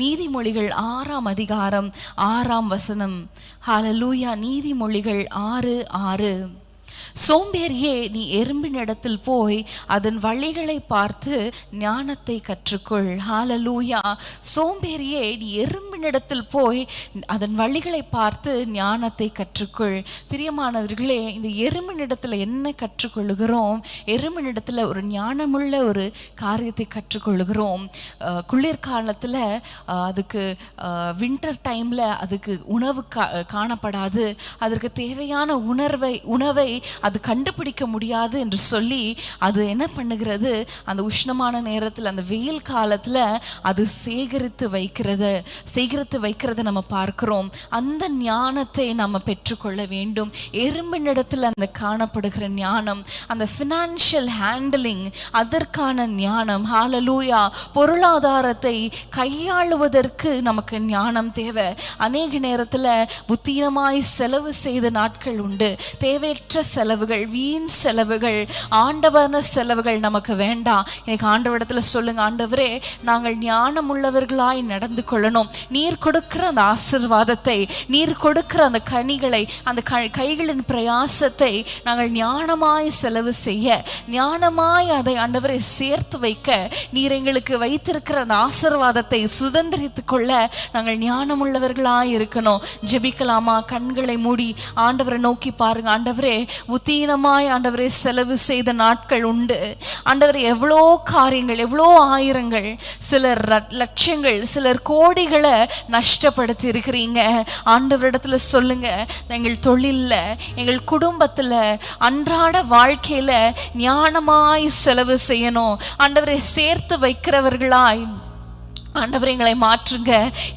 நீதிமொழிகள் ஆறாம் அதிகாரம் ஆறாம் வசனம். ஹalleluya நீதிமொழிகள் ஆறு ஆறு. சோம்பேறியே நீ எறும்பின் இடத்தில் போய் அதன் வழிகளை பார்த்து ஞானத்தை கற்றுக்கொள். ஹாலலூயா சோம்பேறியே நீ எறும்பு இடத்தில் போய் அதன் வழிகளை பார்த்து ஞானத்தை கற்றுக்கொள். பிரியமானவர்களே இந்த எறும்பின் என்ன கற்றுக்கொள்கிறோம் எறும்பின் ஒரு ஞானமுள்ள ஒரு காரியத்தை கற்றுக்கொள்கிறோம் குளிர்காலத்தில் அதுக்கு வின்டர் டைமில் அதுக்கு உணவு கா காணப்படாது. அதற்கு தேவையான உணர்வை உணவை அது கண்டுபிடிக்க முடியாது என்று சொல்லி அது என்ன பண்ணுகிறது? அந்த உஷ்ணமான நேரத்தில் அந்த வெயில் காலத்தில் அது சேகரித்து வைக்கிறது. சேகரித்து வைக்கிறத நம்ம பார்க்கிறோம். அந்த ஞானத்தை நம்ம பெற்றுக்கொள்ள வேண்டும். எறும்பினிடத்தில் அந்த காணப்படுகிற ஞானம் அந்த ஃபினான்ஷியல் ஹேண்டலிங் அதற்கான ஞானம். ஹாலலூயா பொருளாதாரத்தை கையாளுவதற்கு நமக்கு ஞானம் தேவை. அநேக நேரத்தில் புத்தீனமாய் செலவு செய்த நாட்கள் உண்டு. தேவையற்ற செலவுகள் வீண் செலவுகள் ஆண்டவன செலவுகள் நமக்கு வேண்டாம். எனக்கு ஆண்டவரிடத்தில் சொல்லுங்க ஆண்டவரே நாங்கள் ஞானம் உள்ளவர்களாய் நடந்து கொள்ளணும். நீ நீர் கொடுக்கிற அந்த ஆசிர்வாதத்தை நீர் கொடுக்கிற அந்த கனிகளை அந்த க கைகளின் பிரயாசத்தை நாங்கள் ஞானமாய் செலவு செய்ய ஞானமாய் அதை ஆண்டவரை சேர்த்து வைக்க நீர் எங்களுக்கு வைத்திருக்கிற அந்த ஆசிர்வாதத்தை சுதந்திரித்து கொள்ள நாங்கள் ஞானம் இருக்கணும். ஜெபிக்கலாமா? கண்களை மூடி ஆண்டவரை நோக்கி பாருங்க. ஆண்டவரே உத்தீனமாய் ஆண்டவரை செலவு செய்த நாட்கள் உண்டு. ஆண்டவரை எவ்வளோ காரியங்கள் எவ்வளோ ஆயிரங்கள் சிலர் லட்சங்கள் சிலர் கோடிகளை நஷ்டப்படுத்தி இருக்கிறீங்க ஆண்டவரிடத்துல சொல்லுங்க எங்கள் தொழில்ல எங்கள் குடும்பத்துல அன்றாட வாழ்க்கையில ஞானமாய் செலவு செய்யணும். ஆண்டவரை சேர்த்து வைக்கிறவர்களாய் ஆண்டவர் எங்களை மாற்றுங்க.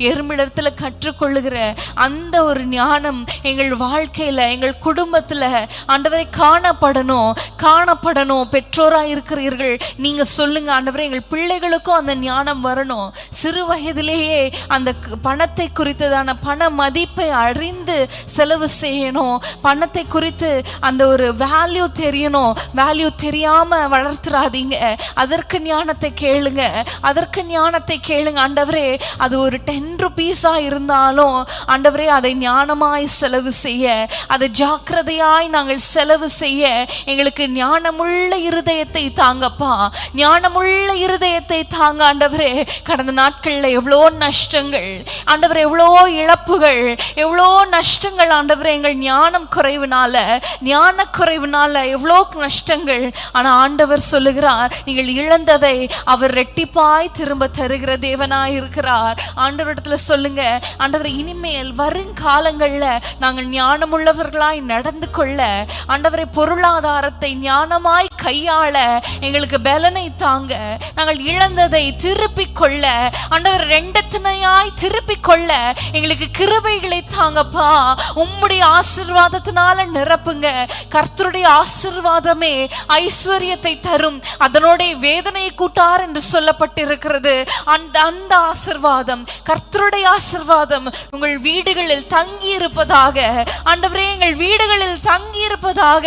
எறும்பிடத்தில் கற்றுக்கொள்ளுகிற அந்த ஒரு ஞானம் எங்கள் வாழ்க்கையில் எங்கள் குடும்பத்தில் ஆண்டவரை காணப்படணும் காணப்படணும். பெற்றோராக இருக்கிறீர்கள் நீங்கள் சொல்லுங்கள் ஆண்டவரை எங்கள் பிள்ளைகளுக்கும் அந்த ஞானம் வரணும். சிறு வயதிலேயே அந்த பணத்தை குறித்ததான பண மதிப்பை அறிந்து செலவு செய்யணும். பணத்தை குறித்து அந்த ஒரு வேல்யூ தெரியணும். வேல்யூ தெரியாமல் வளர்த்துறாதீங்க. அதற்கு ஞானத்தை கேளுங்க. அதற்கு ஞானத்தை கேளுங்க ஆண்டவரே அது ஒரு டென் ருபீஸா இருந்தாலும் ஆண்டவரே அதை ஞானமாய் செலவு செய்ய அதை ஜாக்கிரதையாய் நாங்கள் செலவு செய்ய எங்களுக்கு ஞானமுள்ள இருதயத்தை தாங்கப்பா. ஞானமுள்ள இருதயத்தை தாங்க ஆண்டவரே கடந்த நாட்களில் எவ்வளோ நஷ்டங்கள் ஆண்டவர் எவ்வளோ இழப்புகள் எவ்வளோ நஷ்டங்கள் ஆண்டவரே எங்கள் ஞானம் குறைவுனால ஞான குறைவுனால எவ்வளோ நஷ்டங்கள். ஆனால் ஆண்டவர் சொல்லுகிறார் நீங்கள் இழந்ததை அவர் ரெட்டிப்பாய் திரும்ப தருகிற தேவனாய் இருக்கிறார். ஆண்டவரிடத்துல சொல்லுங்க ஆண்டவர் இனிமேல் வருங்காலங்களில் நாங்கள் ஞானமுள்ளவர்களாய் நடந்து கொள்ள ஆண்டவரை பொருளாதாரத்தை ஞானமாய் கையாள எங்களுக்கு பலனை தாங்க. நாங்கள் இழந்ததை திருப்பிக் கொள்ள ஆண்டவர் ரெண்டத்தினையாய் திருப்பிக் கொள்ள எங்களுக்கு கிருபைகளை தாங்கப்பா. உம்முடைய ஆசிர்வாதத்தினால நிரப்புங்க. கர்த்தருடைய ஆசிர்வாதமே ஐஸ்வர்யத்தை தரும். அதனுடைய வேதனையை கூட்டார் என்று சொல்லப்பட்டிருக்கிறது. அந்த அந்த ஆசிர்வாதம் கர்த்தருடைய ஆசிர்வாதம் உங்கள் வீடுகளில் தங்கி இருப்பதாக ஆண்டவரே எங்கள் வீடுகளில் தங்கி இருப்பதாக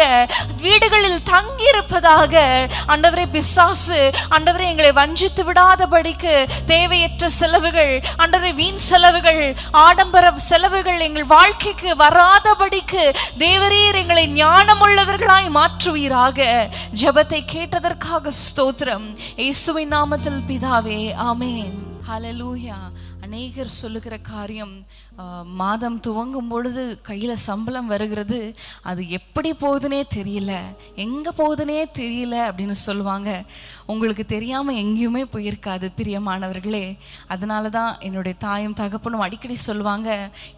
வீடுகளில் தங்கி இருப்பதாக ஆண்டவரே பிசாசு ஆண்டவரே எங்களை வஞ்சித்து விடாதபடிக்கு தேவையற்ற செலவுகள் ஆண்டவரே வீண் செலவுகள் ஆடம்பர செலவுகள் எங்கள் வாழ்க்கைக்கு வராதபடிக்கு தேவரீர் எங்களை ஞானமுள்ளவர்களாய் மாற்றுவீராக. ஜபத்தை கேட்டதற்காக ஸ்தோத்திரம். இயேசுவின் நாமத்தில் பிதாவே ஆமேன். Hallelujah. அநேகர் சொல்லுகிற காரியம் மாதம் துவங்கும் பொழுது கையில் சம்பளம் வருகிறது. அது எப்படி போகுதுனே தெரியல. எங்கே போகுதுனே தெரியல அப்படின்னு சொல்லுவாங்க. உங்களுக்கு தெரியாமல் எங்கேயுமே போயிருக்காது பிரியமானவர்களே. அதனால தான் என்னுடைய தாயும் தகப்பனும் அடிக்கடி சொல்லுவாங்க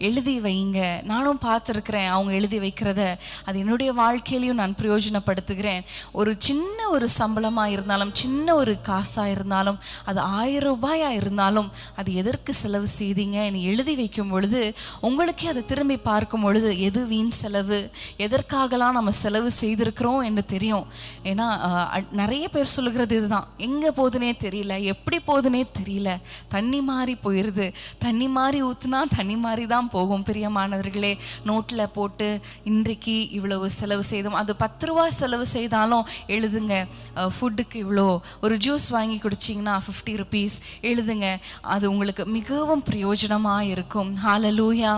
எழுதி வைங்க. நானும் பார்த்துருக்குறேன் அவங்க எழுதி வைக்கிறத. அது என்னுடைய வாழ்க்கையிலையும் நான் பிரயோஜனப்படுத்துகிறேன். ஒரு சின்ன ஒரு சம்பளமாக இருந்தாலும் சின்ன ஒரு காசாக இருந்தாலும் அது ஆயிரம் ரூபாயாக இருந்தாலும் அது எதற்கு செலவு செய்தீங்க. நீ எழுதி வைக்கும் பொழுது உங்களுக்கே அதை திரும்பி பார்க்கும் பொழுது எது வீண் செலவு? எதற்காகலாம் நம்ம செலவு செய்திருக்கிறோம் என்று தெரியும். ஏன்னா நிறைய பேர் சொல்லுகிறது இதுதான். எங்கே போதுனே தெரியல. எப்படி போதுனே தெரியல. தண்ணி மாறி போயிடுது தண்ணி மாறி ஊற்றுனா தண்ணி மாறி தான் போகும். பிரியமானவர்களே நோட்டில் போட்டு இன்றைக்கு இவ்வளவு செலவு செய்தோம். அது பத்து ரூபா செலவு செய்தாலும் எழுதுங்க. ஃபுட்டுக்கு இவ்வளோ. ஒரு ஜூஸ் வாங்கி குடிச்சிங்கன்னா ஃபிஃப்டி ருபீஸ் எழுதுங்க. அது உங்களுக்கு மிக மிகவும் பிரயோஜனமாக இருக்கும் ஹாலலூயா